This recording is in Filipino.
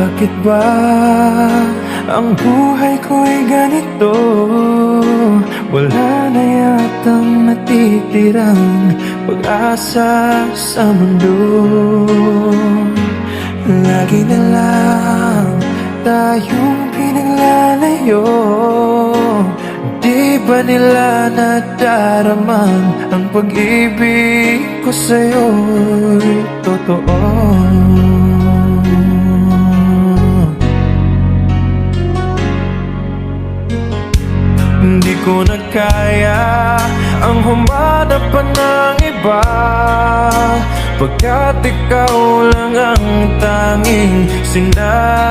Bakit ba ang buhay ko'y ganito? Wala na yatang natitirang pag-asa sa mundo Lagi na lang tayong pinaglalayo Di ba nila nadaraman ang pag-ibig ko sa'yo'y totoo? Hindi ko na ang humanap pa ng iba. Pagkat ikaw lang ang tanging sinasamba